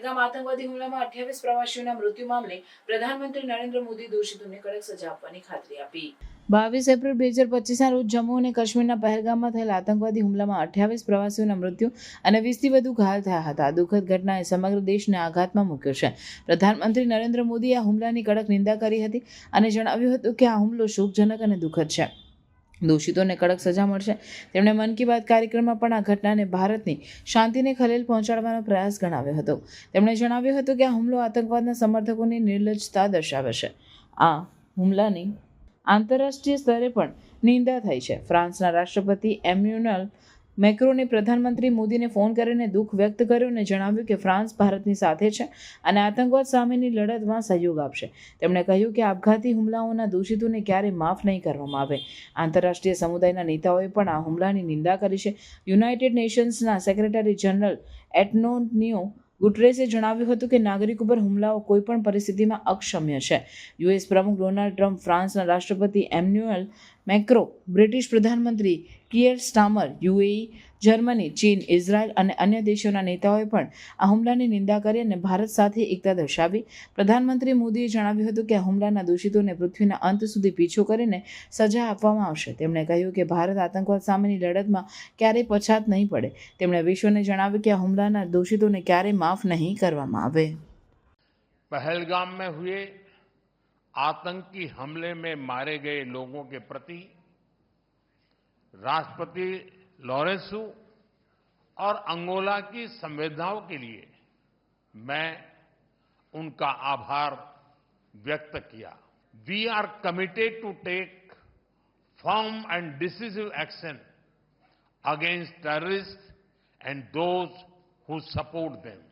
પહેલગામ આતંકવાદી હુમલામાં અઠ્યાવીસ પ્રવાસીઓના મૃત્યુ મામલે પ્રધાનમંત્રી નરેન્દ્ર મોદી દોષિતોને કડક સજા આપવાની ખાતરી આપી. બાવીસ એપ્રિલ બે હજાર પચીસના રોજ જમ્મુ અને કાશ્મીરના પહેલગામમાં થયેલા આતંકવાદી હુમલામાં અઠ્યાવીસ પ્રવાસીઓના મૃત્યુ અને વીસથી વધુ ઘાયલ થયા હતા. દુઃખદ ઘટનાએ સમગ્ર દેશને આઘાતમાં મૂક્યો છે. પ્રધાનમંત્રી નરેન્દ્ર મોદીએ આ હુમલાની કડક નિંદા કરી હતી અને જણાવ્યું હતું કે આ હુમલો શોકજનક અને દુઃખદ છે. દોષિતોને કડક સજા મળશે. તેમણે મન કી બાત કાર્યક્રમમાં પણ આ ઘટનાને ભારતની શાંતિને ખલેલ પહોંચાડવાનો પ્રયાસ ગણાવ્યો હતો. તેમણે જણાવ્યું હતું કે આ હુમલો આતંકવાદના સમર્થકોની નિર્લજ્જતા દર્શાવે છે. આ હુમલાની આંતરરાષ્ટ્રીય સ્તરે પણ નિંદા થઈ છે. ફ્રાન્સના રાષ્ટ્રપતિ એમ્યુનલ મેક્રોને પ્રધાનમંત્રી મોદીને ફોન કરીને દુઃખ વ્યક્ત કર્યું અને જણાવ્યું કે ફ્રાન્સ ભારતની સાથે છે અને આતંકવાદ સામેની લડતમાં સહયોગ આપશે. તેમણે કહ્યું કે આપઘાતી હુમલાઓના દોષિતોને ક્યારેય માફ નહીં કરવામાં આવે. આંતરરાષ્ટ્રીય સમુદાયના નેતાઓએ પણ આ હુમલાની નિંદા કરી છે. યુનાઇટેડ નેશન્સના સેક્રેટરી જનરલ એટનોનિયો ગુટરેસે જણાવ્યું હતું કે નાગરિકો પર હુમલાઓ કોઈપણ પરિસ્થિતિમાં અક્ષમ્ય છે. યુએસ પ્રમુખ ડોનાલ્ડ ટ્રમ્પ ફ્રાન્સના રાષ્ટ્રપતિ એમ્યુઅલ મેક્રો બ્રિટિશ પ્રધાનમંત્રી કિયર સ્ટામર, યુએઈ જર્મની ચીન ઇઝરાયલ અને અન્ય દેશોના નેતાઓએ પણ આ હુમલાની નિંદા કરી અને ભારત સાથે એકતા દર્શાવી પ્રધાનમંત્રી મોદીએ જણાવ્યું હતું કે આ હુમલાના દોષિતોને પૃથ્વીના અંત સુધી પીછો કરીને સજા આપવામાં આવશે તેમણે કહ્યું કે ભારત આતંકવાદ સામેની લડતમાં ક્યારેય પછાત નહીં પડે તેમણે વિશ્વને જણાવ્યું કે આ હુમલાના દોષિતોને ક્યારેય માફ નહીં કરવામાં આવે पहलगाम में हुए आतंकी हमले में मारे गए लोगों के प्रति राष्ट्रपति लॉरेंसू और अंगोला की संवेदनाओं के लिए मैं उनका आभार व्यक्त किया। We are committed to take firm and decisive action against terrorist and those who support them